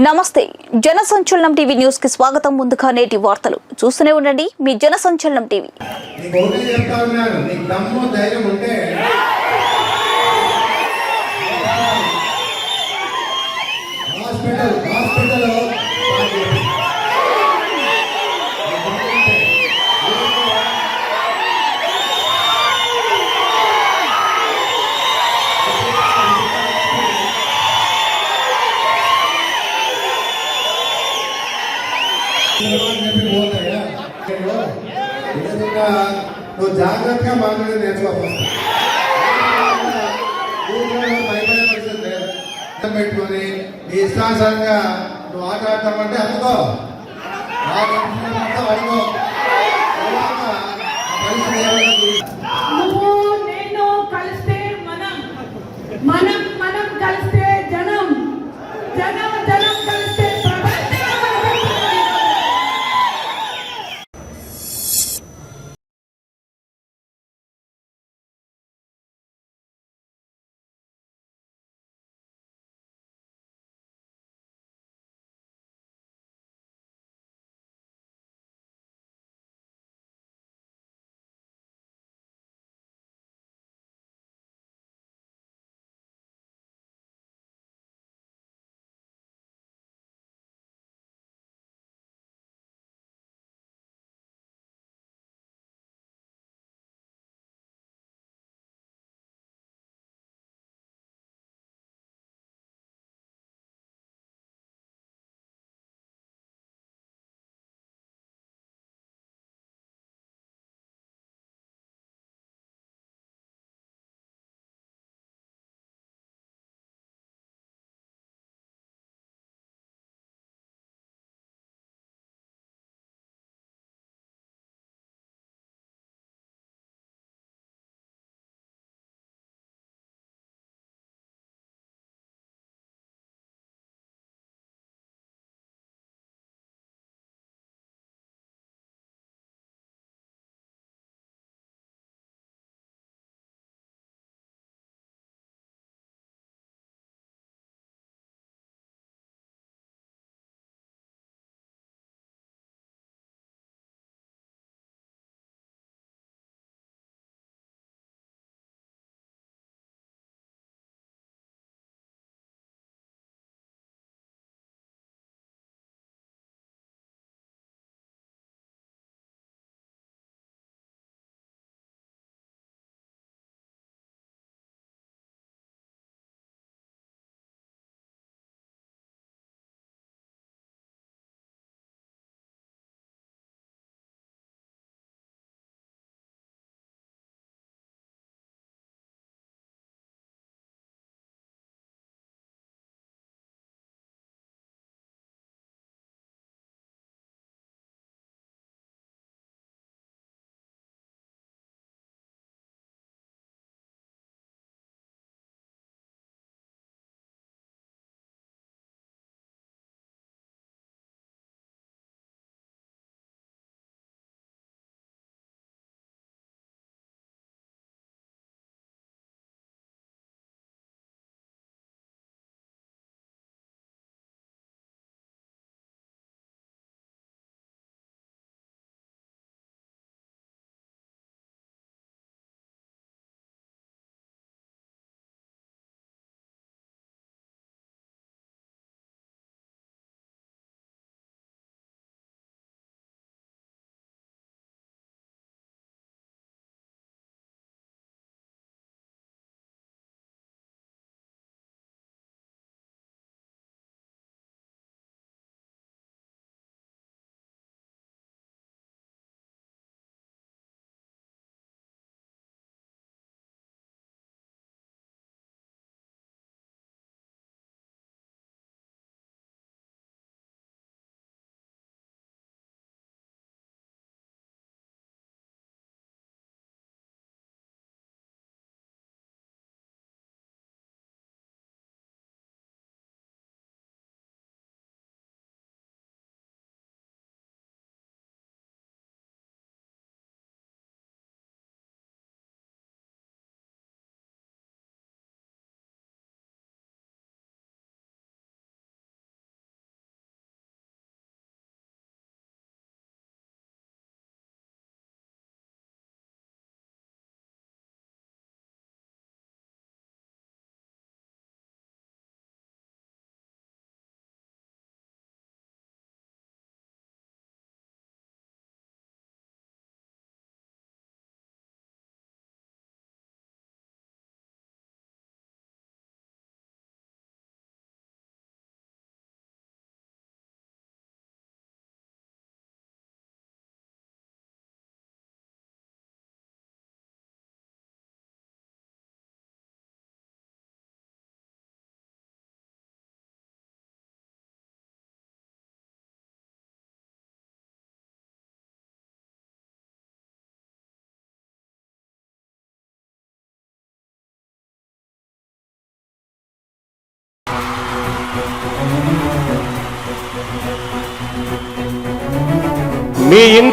నమస్తే జనసంచలనం టీవీ న్యూస్కి స్వాగతం. ముందుగా నేటి వార్తలు. చూస్తూనే ఉండండి మీ జనసంచలనం టీవీ. జాగ్రత్తగా మాట్లాడి నేర్చుకోవాలి పెట్టుకొని నీ ఇష్టానుసారంగా నువ్వు ఆట ఆడతామంటే అనుకో ఆట ఆ పరిస్థితి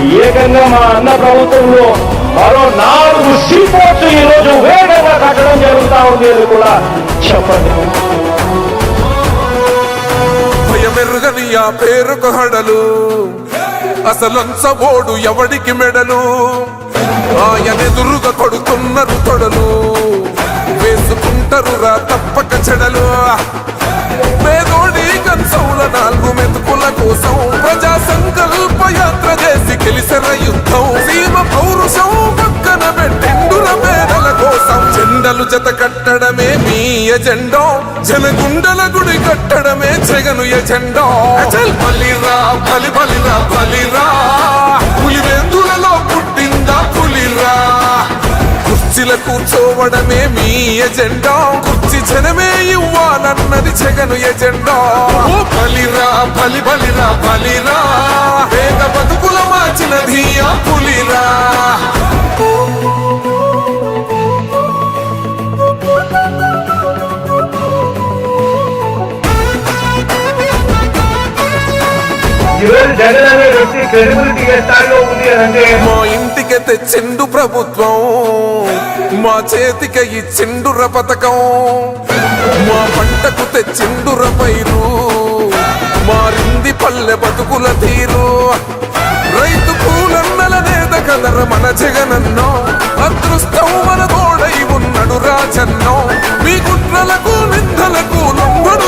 ఏకంగా మా అన్న ప్రభుత్వంలో మరో నాలుగు సీపోర్ట్స్ ఈ రోజు వేగంగా కట్టడం జరుగుతూ ఉంది అని కూడా చెప్పండి. భయమెరుగని ఆ పేరుకు హడలు. అసలంచబోడు ఎవడికి మెడలు? ఆయనెదురుగా కొడుతున్నారు తొడలు. వేసుకుంటారు రా తప్పక చెడలు. పేదోడి కంచంల నాలుగు మెతుకుల కోసం ప్రజా సంకల్ప యాత్ర చేసి గెలిసిన యుద్ధం. సీమ పౌరుషం పక్కన పెట్టిండుర పేదల కోసం జెండలు జత కట్టడమే మీ ఎజెండా. జనగుండల గుడి కట్టడమే జగను ఎజెండా. బలిరా బలి బలిరా బలిరా. కుర్చీల కూర్చోవడమే మీ ఎజెండా. కుర్చీ జనమే ఇవ్వాలన్నది జగను ఎజెండా. ఓ బలిరా బలి బలిరా బలిరా. పేద బతుకుల మార్చిన ధీయా పులిరా. మా ఇంటికి తెచ్చిండు ప్రభుత్వం. మా చేతికి చెండుర పథకం మా పంటకు తెచ్చిండుర పైరు మారింది పల్లె బతుకుల తీరు. రైతు పూలన్నల నేత కదర మన జగనన్నో అదృష్టం మన తోడై ఉన్నడు రాజన్నో. మీ కుట్రలకు నిందలకు లొంగడు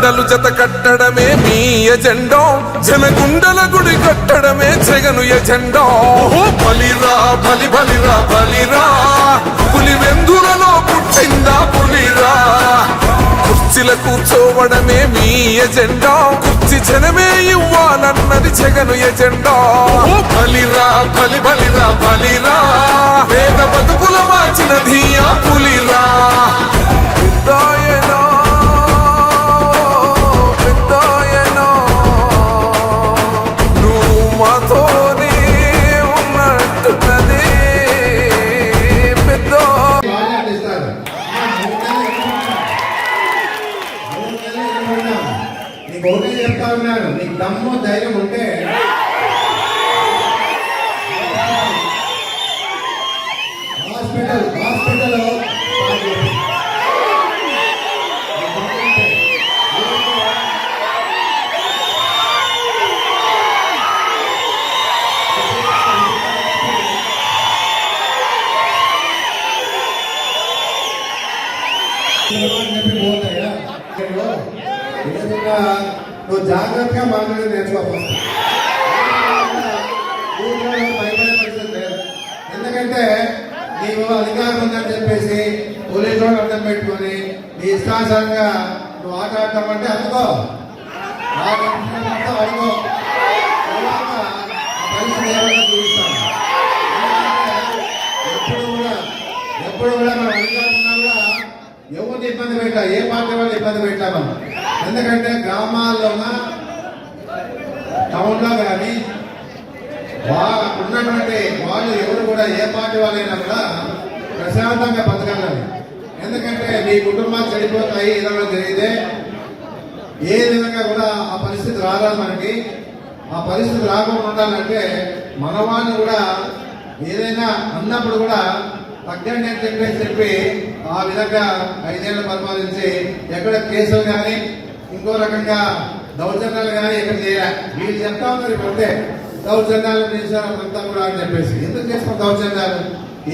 జెండలు జత కట్టడమే మీ ఎజెండా. జనగుండల గుడి కట్టడమే జగను ఎజెండో. బలిరా బలి బలిరా. బలిరా పులి వెందులలో పుట్టిందా పులిరా. కుర్చీల కూర్చోవడమే మీ ఎజెండా. కుర్చీ జనమే ఇవ్వాలన్నది జగను ఎజెండా. బలిరా బలి బలిరా. బలిరా పేద బతుకుల మార్చిన ధీయా. నీకు అధికారం ఉందని చెప్పేసి పోలీసు వాళ్ళు అడ్డం పెట్టుకొని నీ ఇష్టానుసారంగా నువ్వు ఆట ఆడతామంటే అనుకో ఆ అంతా అనుకో తర్వాత ఆ పరిస్థితి చూపిస్తాను ఎప్పుడు కూడా ఎప్పుడు కూడా మనం అధికారం ఉన్నా కూడా ఎవరిని ఇబ్బంది పెట్టా ఏ పార్టీ వాళ్ళు ఇబ్బంది పెట్టాము ఎందుకంటే గ్రామాల్లోన టౌన్లో కానీ వా- ఉన్నటువంటి వాళ్ళు ఎవరు కూడా ఏ పార్టీ వాళ్ళైనా కూడా ప్రశాంతంగా బతకాలని. ఎందుకంటే మీ కుటుంబాలు చెడిపోతాయి ఏదైనా జరిగితే ఏ విధంగా కూడా ఆ పరిస్థితి రారాదు మనకి? ఆ పరిస్థితి రాకుండా ఉండాలంటే మనవాణ్ణి కూడా ఏదైనా అన్నప్పుడు కూడా తగ్గండి అని చెప్పేసి చెప్పి ఆ విధంగా ఐదేళ్ళు పరిపాలించి ఎక్కడ కేసులు కానీ ఇంకో రకంగా దౌర్జన్యాలు కానీ ఎక్కడ చేయాలి. వీళ్ళు చెప్తా ఉన్నారు ఇప్పుడు దౌర్జన్యాలు చేశారు అంతా కూడా అని చెప్పేసి. ఎందుకు చేస్తాం దౌర్జన్యాలు?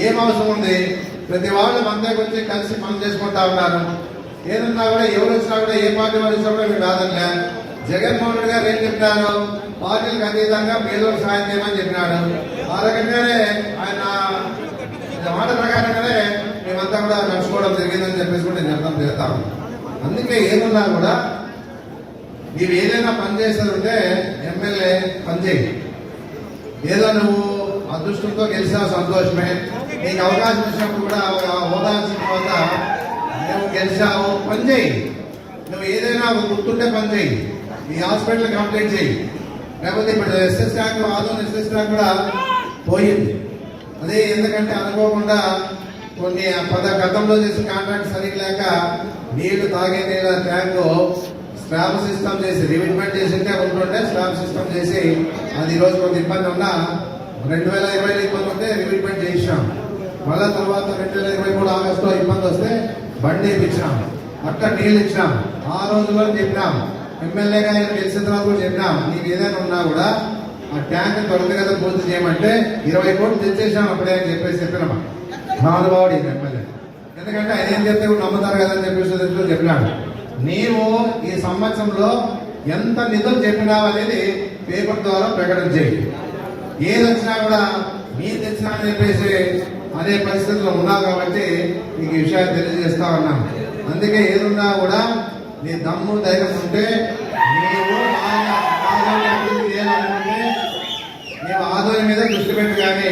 ఏం అవసరం ఉంది? ప్రతి వాళ్ళు మనకి వచ్చి కలిసి పని చేసుకుంటా ఉన్నారు. ఏదన్నా కూడా ఎవరు వచ్చినా కూడా ఏ పార్టీ వాళ్ళు వచ్చినా కూడా మీరు కాదనిలే జగన్మోహన్ రెడ్డి గారు ఏం చెప్పినారు? పార్టీలకు అతీతంగా పేదలకు సాయం చేయమని చెప్పినాడు. ఆ రకంగానే ఆయన మాట ప్రకారంగానే మేమంతా కూడా నడుచుకోవడం జరిగిందని చెప్పేసి కూడా నేను అర్థం చేస్తాను అందుకే ఏమున్నా కూడా మీరు ఏదైనా పని చేసేది ఉంటే ఎమ్మెల్యే పని చేయి. ఏదో నువ్వు అదృష్టంతో గెలిచిన సంతోషమే. నీకు అవకాశం ఇచ్చినప్పుడు కూడా ఒక హోదా తర్వాత నువ్వు గెలిచావు పని చేయి. నువ్వు ఏదైనా గుర్తుంటే పని చేయి. ఈ హాస్పిటల్ కంప్లీట్ చేయి. లేకపోతే ఇప్పుడు ఎస్ఎస్ ర్యాంక్ ఆదోన్ ఎస్ఎస్ ర్యాంక్ కూడా పోయింది. అదే ఎందుకంటే అనుకోకుండా కొన్ని పద గతంలో చేసిన కాంట్రాక్ట్ సరిగ్గా లేక నీళ్ళు తాగే నీళ్ళ ట్యాంకు స్లాబ్ సిస్టమ్ చేసి రివిట్మెంట్ చేసింటే ఉంటుంటే స్లాబ్ సిస్టమ్ చేసి అది ఈరోజు రోజు కొంత ఇబ్బంది ఉన్నా రెండు వేల ఇరవైలో ఇబ్బంది ఉంటే రివిట్మెంట్ చేయించాం మళ్ళా తర్వాత రెండు వేల ఇరవై మూడు ఆగస్టులో ఇబ్బంది వస్తే బండి ఇప్పించినాం అక్కడ నీళ్ళు ఇచ్చినాం. ఆ రోజులో చెప్పినాం. ఎమ్మెల్యేగా ఆయన గెలిచిన తర్వాత కూడా చెప్పినాం. నీకు ఏదైనా ఉన్నా కూడా ఆ ట్యాంక్ త్వరగా పూర్తి చేయమంటే ఇరవై కోట్లు తెచ్చేసాం అప్పుడే అని చెప్పేసి చెప్పినామా మహానుభావుడు ఈయన ఎమ్మెల్యే. ఎందుకంటే ఆయన ఏం చెప్తే నమ్ముతారు కదా అని చెప్పేసి చెప్పినాడు. నీవు ఈ సంవత్సరంలో ఎంత నిధులు చెప్పినావు అనేది పేపర్ ద్వారా ప్రకటన చేయి. ఏది వచ్చినా కూడా మీరు తెచ్చినా అని చెప్పేసి అనే పరిస్థితుల్లో ఉన్నావు కాబట్టి నీకు ఈ విషయాలు తెలియజేస్తా ఉన్నాను అందుకే ఏదున్నా కూడా నీ దమ్ము ధైర్యం ఉంటే నీవు అభివృద్ధి చేయాలనుకుంటే నీవు ఆదాయం మీద దృష్టి పెట్టు కానీ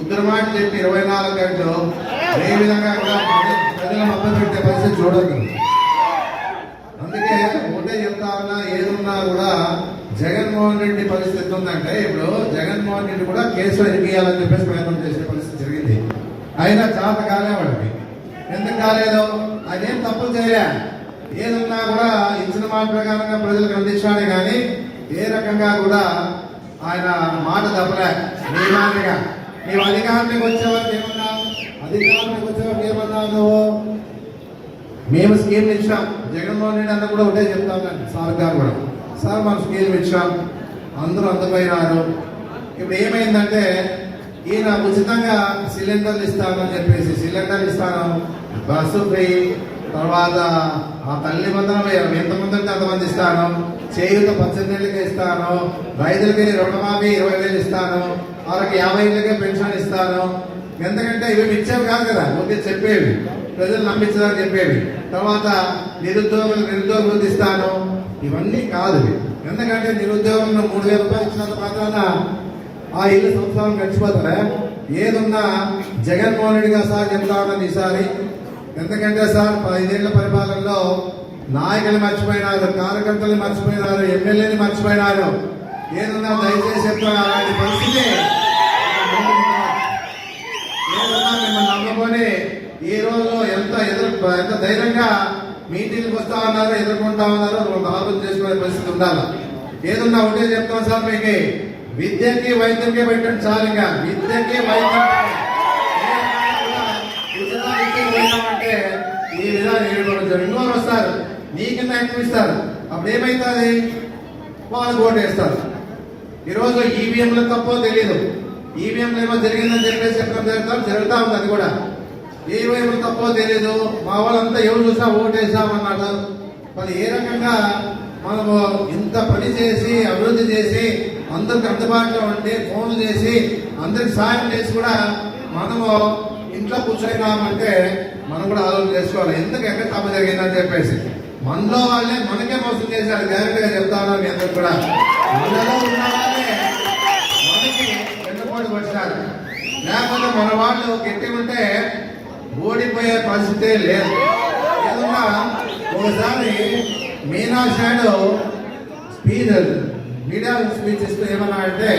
ఉద్రమాట చెప్పి ఇరవై నాలుగు గంటలు ఏ విధంగా కూడా ప్రజలు మద్దతు పెట్టే పరిస్థితి చూడదు అందుకే ఒకటే చెప్తా ఉన్నా ఏదున్నా కూడా జగన్మోహన్ రెడ్డి పరిస్థితి ఉందంటే ఇప్పుడు జగన్మోహన్ రెడ్డి కూడా కేసులు ఎరిగియాలని చెప్పేసి ప్రయత్నం చేసే పరిస్థితి జరిగింది. అయినా చేత కాలే వాడికి. ఎందుకు కాలేదు? అదేం తప్పులు చేయలే. ఏదన్నా కూడా ఇచ్చిన మాట ప్రకారంగా ప్రజలకు అందించాడే కానీ ఏ రకంగా కూడా ఆయన మాట తప్పలే. నీ నీవు అధికారానికి వచ్చేవారికి ఏమన్నావు అధికారానికి వచ్చేవారికి ఏమన్నావు నువ్వు? మేము స్కీమ్ ఇచ్చాం. జగన్మోహన్ రెడ్డి అన్న కూడా ఒకటే చెప్తాం ఉన్నాను సార్ గారు కూడా. సార్ మనం స్కీమ్ ఇచ్చాం? అందరూ అందపోయినారు. ఇప్పుడు ఏమైందంటే ఈయన ఉచితంగా సిలిండర్లు ఇస్తానని చెప్పేసి సిలిండర్లు ఇస్తాను. Bus free. తర్వాత ఆ తల్లి మందరం ఎంతమంది అంటే అంతమంది ఇస్తాను. చేయుత పద్దెనిమిదికి ఇస్తాను. రైతులకి రుణమాఫీ ఇరవై వేలు ఇస్తాను. వాళ్ళకి యాభై ఏళ్ళకే పెన్షన్ ఇస్తాను. ఎందుకంటే ఇవి ఇచ్చేవి కాదు కదా. ముందే చెప్పేవి. ప్రజలు నమ్మించదని చెప్పేవి. తర్వాత నిరుద్యోగులు నిరుద్యోగ ఇస్తాను. ఇవన్నీ కాదు. ఎందుకంటే నిరుద్యోగంలో మూడు వేల రూపాయలు ఇచ్చినంత మాత్రాన ఆ ఇల్లు సంవత్సరం గడిచిపోతారా? ఏదున్నా జగన్మోహన్ రెడ్డి గారు సార్ చెప్తా ఉన్నాను ఈసారి. ఎందుకంటే సార్ ఐదేళ్ళ పరిపాలనలో నాయకులు మర్చిపోయినారు కార్యకర్తలు మర్చిపోయినారు ఎమ్మెల్యేని మర్చిపోయినారు. ఏదన్నా దయచేసి చెప్తాను అలాంటి పరిస్థితి ఏదన్నా మిమ్మల్ని నమ్ముకొని ఈ రోజు ఎంత ఎదురు ఎంత ధైర్యంగా మీటింగ్కి వస్తా ఉన్నారు ఎదుర్కొంటా ఉన్నారు ఒక ఆలోచన చేసుకునే పరిస్థితి ఉండాలి? ఏదన్నా ఒకటే చెప్తాం సార్ మీకు. విద్యకి వైద్యంకే పెట్టండి చాలు ఇంకా. విద్యకి వైద్యం అంటే ఈ విధానం ఏడుకోవడం ఇంకోరు వస్తారు. నీకన్నా ఎక్కువ ఇస్తారు. అప్పుడు ఏమైతుంది? వాళ్ళు ఓటు వేస్తారు. ఈరోజు ఈవీఎంలు తప్పో తెలియదు ఈవీఎంలు ఏమో జరిగిందని చెప్పేసి చెప్పడం జరుగుతాం జరుగుతూ ఉంది అది కూడా. ఏమేమి తప్పో తెలియదు మా వాళ్ళంతా ఎవరు చూసినా ఓటేసామన్నాడు మరి ఏ రకంగా మనము ఇంత పని చేసి అభివృద్ధి చేసి అందరికి అందుబాటులో ఉండి ఫోన్లు చేసి అందరికి సాయం చేసి కూడా మనము ఇంట్లో కూర్చున్నామంటే మనం కూడా ఆలోచన చేసుకోవాలి. ఎందుకు ఎక్కడ తప్ప జరిగిందని చెప్పేసి. మనలో వాళ్ళే మనకే మోసం చేశారు. గ్యారెంటీగా చెప్తా ఉన్నాను మీ అందరికి కూడా. మనలో ఉన్న వాళ్ళే మనకి వెన్నుపోటు వచ్చినారు లేకపోతే మన వాళ్ళు గట్టి ఉంటే ఓడిపోయే పరిస్థితే లేదు. ఏదన్నా ఒకసారి మీనా షాడో స్పీచ్ మీడియా స్పీచ్ ఇస్తూ ఏమన్నా అంటే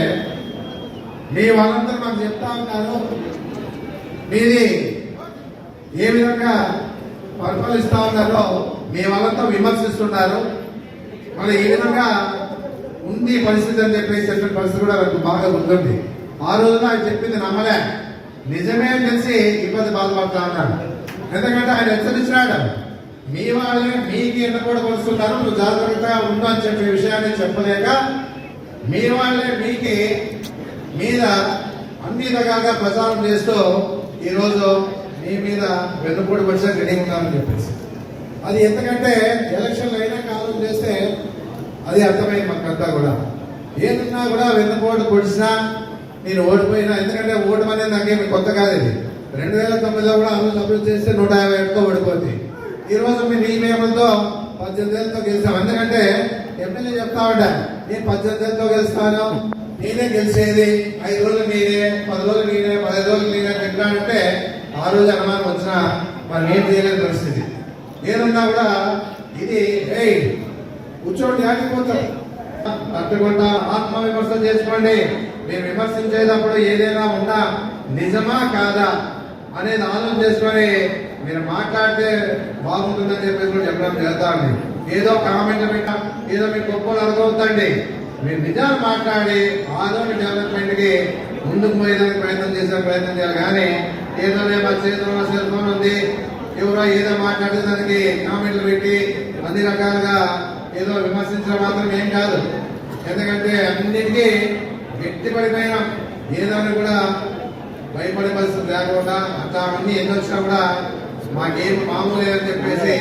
మీ వాళ్ళందరూ నాకు చెప్తా ఉన్నారు. మీది ఏ విధంగా పరిపాలిస్తా ఉన్నారో మీ వాళ్ళంతా విమర్శిస్తున్నారు. మరి ఏ విధంగా ఉంది పరిస్థితి అని చెప్పేసి చెప్పిన పరిస్థితి కూడా నాకు బాగా గుర్తుంది. ఆ రోజున ఆయన చెప్పింది నమ్మలే. నిజమే తెలిసి ఇబ్బంది బాధపడతా ఉన్నాడు. ఎందుకంటే ఆయన హెచ్చరించినాడు మీ వాళ్ళే మీకు ఎన్న కూడా కొలుస్తున్నారు నువ్వు జాగ్రత్తగా ఉండు అని చెప్పే విషయాన్ని చెప్పలేక మీ వాళ్ళే మీకి మీద అన్ని రకాలుగా ప్రచారం చేస్తూ ఈరోజు మీ మీద వెన్నుపూడి వచ్చే రెడీ ఉన్నామని చెప్పేసి. అది ఎందుకంటే ఎలక్షన్లు అయినా కాలం చేస్తే అది అర్థమైంది మనకంతా కూడా. ఏదున్నా కూడా వెన్నుపోటు పొడిచినా నేను ఓడిపోయినా ఎందుకంటే ఓటు అనేది నాకేమి కొత్త కాదు ఇది రెండు వేల తొమ్మిదిలో కూడా అమలు సభ్యులు చేస్తే నూట యాభై ఏడుతో ఓడిపోతుంది ఈరోజు మీ నియమేమంతో పద్దెనిమిది ఏళ్ళతో గెలిచాం ఎందుకంటే ఎమ్మెల్యే చెప్తా ఉంటా నేను పద్దెనిమిది ఏళ్ళతో గెలుస్తాను నేనే గెలిచేది ఐదు రోజులు నేనే పది రోజులు నేనే పదిహేను రోజులు నేనే ఎట్లా అంటే ఆ రోజు అనుమానం వచ్చినా మనం ఏం చేయలేని పరిస్థితి. నేనున్నా కూడా ఇది ఏయ్ కూర్చోండి ఆగిపోతాం. తప్పకుండా ఆత్మ విమర్శ చేసుకోండి. మీరు విమర్శించేటప్పుడు ఏదైనా ఉన్నా నిజమా కాదా అనేది ఆలోచన చేసుకొని మీరు మాట్లాడితే బాగుంటుందని చెప్పేసి కూడా చెప్పడం జరుగుతుంది. ఏదో కామెంట్ పెట్టా ఏదో మీ గొప్పలు అర్థమవుతండి మీరు నిజాలు మాట్లాడి ఆదోని డెవలప్మెంట్కి ముందుకు పోయేదానికి ప్రయత్నం చేసే ప్రయత్నం చేయాలి. కానీ ఏదో మా చేతిలో సెల్ ఫోన్ ఉంది. ఎవరో ఏదో మాట్లాడే దానికి కామెంట్లు పెట్టి అన్ని రకాలుగా ఏదో విమర్శించడం మాత్రం ఏం కాదు. ఎందుకంటే అన్నిటికీ వ్యక్తిపడిపోయిన ఏదాన్ని కూడా భయపడే పరిస్థితి లేకుండా అంత అన్ని ఎన్ని వచ్చినా కూడా మాకేం మామూలు అని చెప్పేసి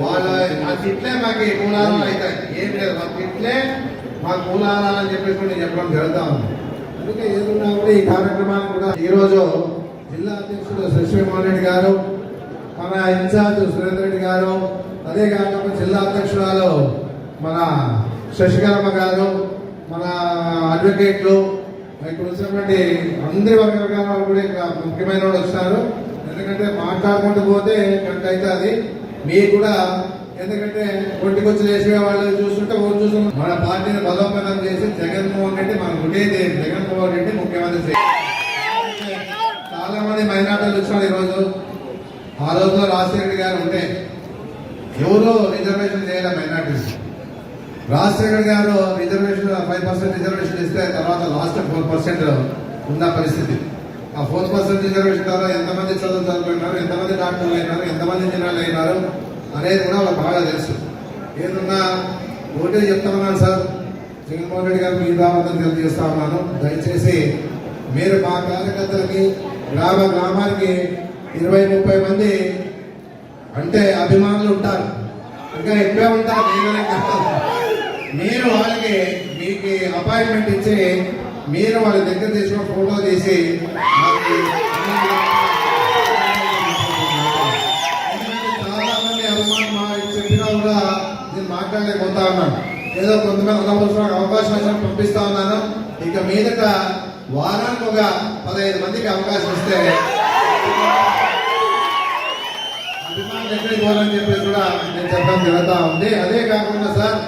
వాళ్ళ ఆ తిట్లే మాకు మూలాధారాలు అవుతాయి. ఏం లేదు మా తిట్లే మాకు మూలాధారాలు అని చెప్పేసి కూడా నేను చెప్పడం జరుగుతూ ఉంది. అందుకే ఏదున్నా కూడా ఈ కార్యక్రమాన్ని కూడా ఈరోజు జిల్లా అధ్యక్షుడు శ్రీశ్రీమోహన్ రెడ్డి గారు మన ఇన్ఛార్జ్ సురేంద్ర రెడ్డి గారు అదే కాకుండా జిల్లా అధ్యక్షురాలు మన శశికరమ్మ గారు మన అడ్వకేట్లు ఇక్కడ వచ్చినటువంటి అందరి వర్గాల వాళ్ళు కూడా ఇక్కడ ముఖ్యమైన వాళ్ళు వస్తారు. ఎందుకంటే మాట్లాడుకుంటూ పోతే గంట అవుతుంది. మీకు కూడా ఎందుకంటే ఒంటికి వచ్చి వాళ్ళు చూస్తుంటే ఊరు చూస్తుంటే మన పార్టీని బలోపేతం చేసి జగన్మోహన్ రెడ్డి మనకు ఉండేది జగన్మోహన్ రెడ్డి ముఖ్యమంత్రి చాలా మంది మైనార్టీలు వచ్చినారు ఈరోజు. ఆ రోజులో రాజశేఖర్ గారు ఉంటే ఎవరు రిజర్వేషన్ చేయాలి మైనార్టీస్ రాజశేఖర్ గారు రిజర్వేషన్ ఫైవ్ పర్సెంట్ రిజర్వేషన్ ఇస్తే తర్వాత లాస్ట్ ఫోర్ పర్సెంట్ ఉన్న పరిస్థితి. ఆ ఫోర్ పర్సెంట్ రిజర్వేషన్ ద్వారా ఎంతమంది చదువు చదువుకున్నారు ఎంతమంది డాక్టర్లు అయినారు ఎంతమంది ఇంజనీర్లు అయినారు అనేది కూడా వాళ్ళకి బాగా తెలుసు. ఏదన్నా ఒకటే చెప్తామన్నాను సార్. జగన్మోహన్ రెడ్డి గారు మీ దావంతం తెలియజేస్తా ఉన్నాను. దయచేసి మీరు మా కార్యకర్తలకి గ్రామ గ్రామానికి ఇరవై ముప్పై మంది అంటే అభిమానులు ఉంటారు. ఇంకా ఎక్కువే ఉంటారు నేనే కాదు. మీరు వాళ్ళకి మీకు అపాయింట్మెంట్ ఇచ్చి మీరు వాళ్ళ దగ్గర తీసుకుని ఫోటో తీసి చాలామంది మంది అభిమానులు మా చెప్పినా కూడా నేను మాట్లాడలేకపోతా ఉన్నాను. ఏదో కొంతమంది ఒక అవకాశం వచ్చినప్పుడు పంపిస్తా ఉన్నాను. ఇక మీదట వారానికి ఒక పదహైదు మందికి అవకాశం ఇస్తే అభిమానులు ఎక్కడికి పోవాలని చెప్పేసి కూడా నేను చెప్పడం జరుగుతూ ఉంది. అదే కాకుండా సార్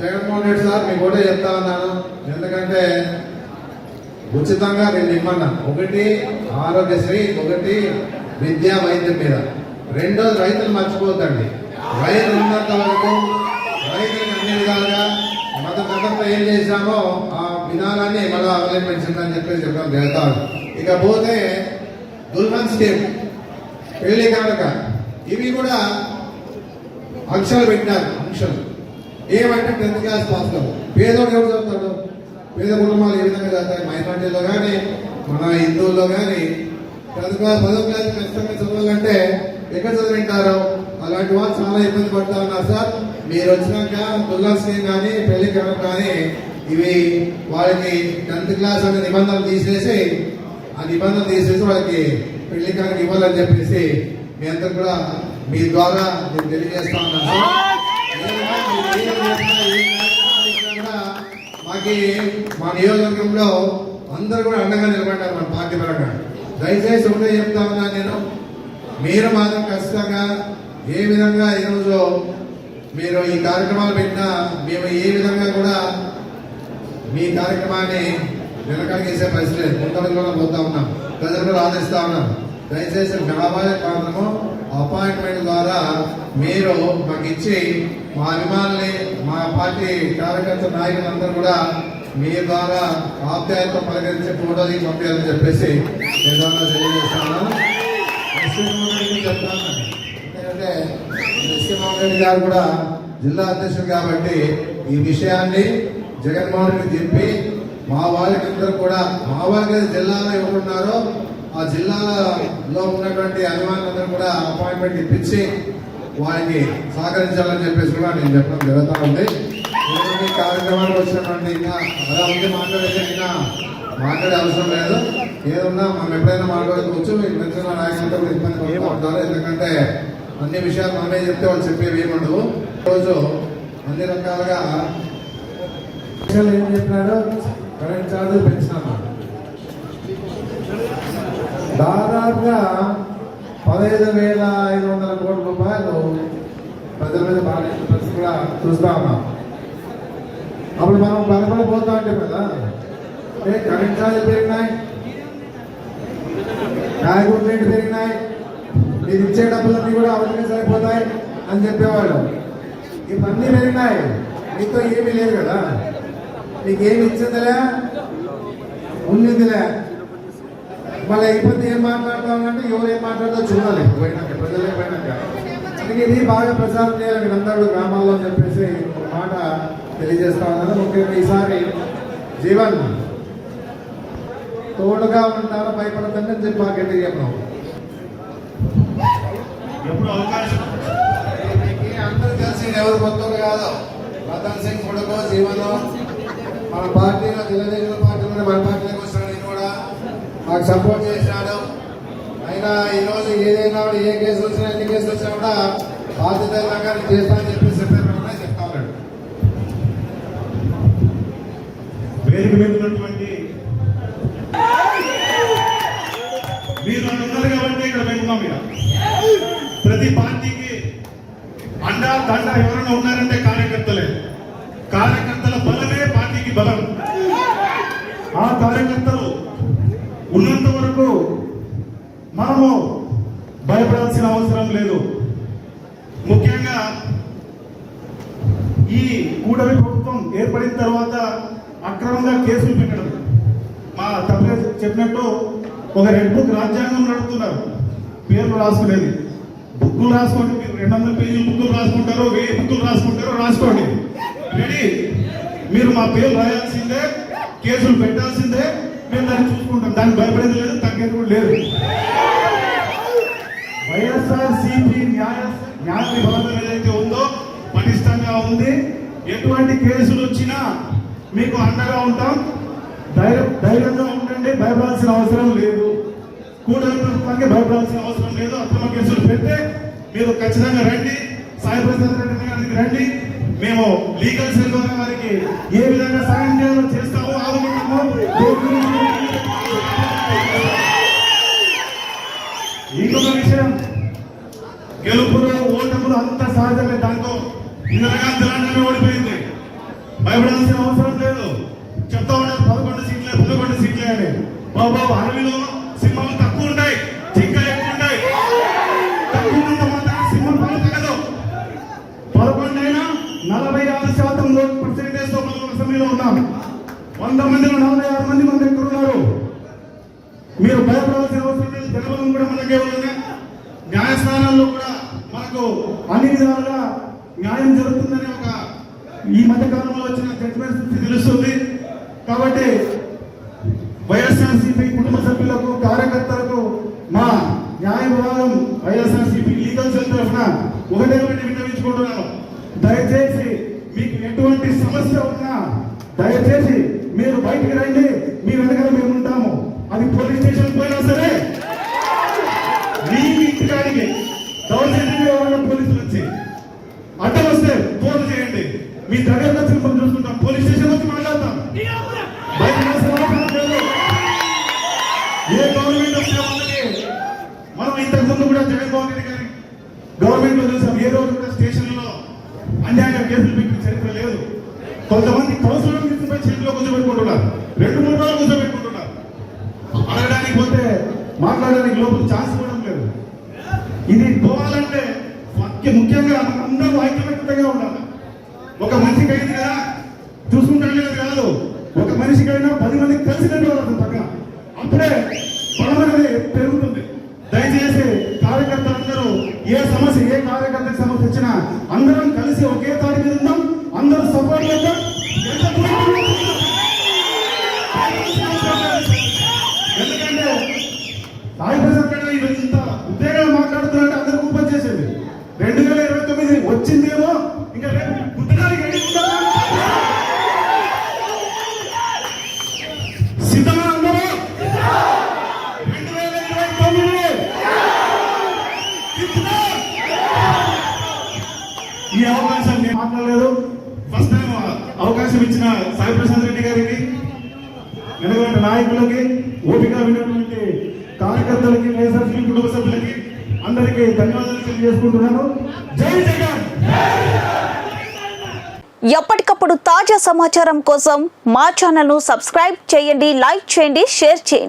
జగన్మోహన్ రెడ్డి సార్ మీకు కూడా చెప్తా ఉన్నాను. ఎందుకంటే ఉచితంగా రెండు ఇమ్మన్నా. ఒకటి ఆరోగ్యశ్రీ ఒకటి విద్యా వైద్యం మీద. రెండోది రైతులు మర్చిపోతండి రైతులు ఉన్నంత వరకు రైతులకు అన్ని విధాలుగా మత గతంలో ఏం చేశామో ఆ విధానాన్ని మళ్ళీ అవలంబించిందని చెప్పేసి చెప్పడం జరుగుతా ఉంది. ఇకపోతే దుల్హన్ స్కీమ్ పెళ్ళి కానుక ఇవి కూడా ఆంక్షలు పెట్టినారు ఆంక్షలు ఏమంటే టెన్త్ క్లాస్ పాస్ కాదు పేదోడు ఎవరు చదువుతాడు? పేద కుటుంబాలు ఏ విధంగా చదువుతాయి? మైనార్టీలో కానీ మన హిందువుల్లో కానీ టెన్త్ క్లాస్ పదో క్లాస్ ఖచ్చితంగా చదవాలంటే ఎక్కడ చదివింటారు? అలాంటి వాళ్ళు చాలా ఇబ్బంది పడతా ఉన్నారు సార్. మీరు వచ్చినాక దుర్గా స్కీమ్ కానీ పెళ్ళి కరం కానీ ఇవి వాళ్ళకి టెన్త్ క్లాస్ అనే నిబంధనలు తీసేసి ఆ నిబంధన తీసేసి వాళ్ళకి పెళ్ళి కానీ ఇవ్వాలని చెప్పేసి మీ అందరు కూడా మీ ద్వారా నేను తెలియజేస్తా ఉన్నాను మాకి మా నియోజకవర్గంలో అందరూ కూడా అండగా నిలబడ్డారు మన పార్టీ పరంగా. దయచేసి ఒకటే చెప్తా ఉన్నాను నేను. మీరు మాత్రం ఖచ్చితంగా ఏ విధంగా ఈరోజు మీరు ఈ కార్యక్రమాలు పెట్టినా మేము ఏ విధంగా కూడా మీ కార్యక్రమాన్ని వెనకడిగేసే పరిస్థితి లేదు. కూడా పోతా ఉన్నాం. ప్రజలు కూడా ఆదరిస్తా ఉన్నాం దయచేసి రాబోయే కారణము అపాయింట్మెంట్ ద్వారా మీరు మాకు ఇచ్చి మా అభిమానుల్ని మా పార్టీ కార్యకర్త నాయకులందరూ కూడా మీ ద్వారా ఆప్యాయత పరిగణించే ఫోటోలు పంపించాలని చెప్పేసి నేను తెలియజేస్తాను. చెప్తాను. ఎందుకంటే ఎస్సీ రెడ్డి గారు కూడా జిల్లా అధ్యక్షుడు కాబట్టి ఈ విషయాన్ని జగన్మోహన్ రెడ్డి చెప్పి మా వాళ్ళకి కూడా మా వాళ్ళకి జిల్లాలో ఎవరున్నారో ఆ జిల్లాలో ఉన్నటువంటి అభిమానులందరూ కూడా అపాయింట్మెంట్ ఇప్పించి వారికి సహకరించాలని చెప్పేసి కూడా నేను చెప్పడం జరుగుతూ ఉంది. ఈ కార్యక్రమానికి వచ్చినటువంటి ఇంకా అలా ఉంటే మాట్లాడితే ఇంకా మాట్లాడే అవసరం లేదు. ఏదన్నా మనం ఎప్పుడైనా మాట్లాడుకోవచ్చు. మీకు నచ్చిన నాయకులతో ఇబ్బంది పడుతూ ఉంటారు. ఎందుకంటే అన్ని విషయాలు మనమే చెప్తే వాళ్ళు చెప్పేవి ఏముండవు రోజు అన్ని రకాలుగా విషయాలు ఏం చెప్పినాడు కరెంట్ ఛార్జీలు పెంచినాము దాదాపుగా పదహైదు వేల ఐదు వందల కోట్ల రూపాయలు ప్రజల మీద బాగా పరిస్థితి కూడా చూస్తా ఉన్నాం. అప్పుడు మనం బలపడిపోతా అంటే కదా ఏ కరెంట్ ఛార్జీలు పెరిగినాయి కాయగూర రేటు పెరిగినాయి మీరు ఇచ్చే డబ్బులన్నీ కూడా అవన్నీ సరిపోతాయి అని చెప్పేవాళ్ళు. ఇవన్నీ పెరిగినాయి. మీతో ఏమీ లేదు కదా. నీకేమి ఇచ్చిందిలే? ఉన్నిందిలే. మళ్ళీ అయిపోతే ఏం మాట్లాడతామంటే ఎవరు ఏం మాట్లాడదో చూడాలి. పోయినాక ప్రజలే పోయినాక అందుకే ఇది బాగా ప్రచారం చేయాలి మీరందరూ గ్రామాల్లో చెప్పేసి మాట తెలియజేస్తా ఉన్నాను. ముఖ్యంగా ఈసారి జీవన్ తోడుగా ఉంటారా భయపడతానని అని చెప్పి మాకు చెప్పినాం ఎప్పుడు అవకాశం? అందరూ తెలిసి ఎవరు కొత్త కాదు. రతన్ సింగ్ కొడుకు జీవనం మన పార్టీలో తెలుగుదేశం పార్టీలో మన పార్టీలోకి కూడా మాకు సపోర్ట్ చేసినాడు అయినా ఈ రోజు ఏదైనా ఏ కేసు వచ్చినా ఎన్ని కేసులు వచ్చినా కూడా బాధ్యత ప్రకారం చేస్తానని చెప్పి చెప్పే ప్రకారం చెప్తా ఉన్నాడు. వేదిక మీద ఉన్నటువంటి మీరు ఉన్నారు కాబట్టి ఇక్కడ పెట్టుకున్నాం ఇక. ప్రతి పార్టీకి అండా దండ ఎవరైనా ఉన్నారంటే కార్యకర్తలే. కార్యకర్తల బలమే పార్టీకి బలం. ఆ కార్యకర్తలు ఉన్నంత వరకు మనము భయపడాల్సిన అవసరం లేదు. ముఖ్యంగా ఈ కూటమి ప్రభుత్వం ఏర్పడిన తర్వాత అక్రమంగా కేసులు పెట్టడం. మా తప్పే చెప్పినట్టు ఒక రెడ్ బుక్ రాజ్యాంగం నడుపుతున్నారు. పేర్లు రాసుకునేది. బుక్కులు రాసుకోండి మీరు. రెండు వందల పేజీలు బుక్కులు రాసుకుంటారో వెయ్యి బుక్కులు రాసుకుంటారో రాసుకోండి. రెడీ. మీరు మా పేరు రాయాల్సిందే కేసులు పెట్టాల్సిందే. మేము దాన్ని చూసుకుంటాం. దాన్ని భయపడేది లేదు తగ్గేది కూడా లేదు. వైఎస్ఆర్ సిపి న్యాయ న్యాయ విభాగం ఏదైతే ఉందో పటిష్టంగా ఉంది. ఎటువంటి కేసులు వచ్చినా మీకు అండగా ఉంటాం. ధైర్యంగా ఉండండి భయపడాల్సిన అవసరం లేదు. కూటమి ప్రభుత్వానికి భయపడాల్సిన అవసరం లేదు. అక్రమ కేసులు పెడితే మీరు ఖచ్చితంగా రండి. సాయి ప్రసాద్ రెడ్డి గారికి రండి. మేము లీగల్ సెల్ ద్వారా వారికి ఏ విధంగా సాయం చేయాలో చేస్తామో ఆలోచించాము ఇంకొక విషయం గెలుపులు ఓటములు అంత సహజమే. దాంతో ఇందిరాగా తెలంగాణ ఓడిపోయింది. భయపడాల్సిన అవసరం లేదు. చెప్తా ఉన్నారు పదకొండు సీట్లే పదకొండు సీట్లే అని. బాబు అరవిలో వంద మందిలో నలభై అందరం కలిసి ఒకే తాటి మీద సమాచారం కోసం మా ఛానల్ను సబ్స్క్రైబ్ చేయండి లైక్ చేయండి షేర్ చేయండి.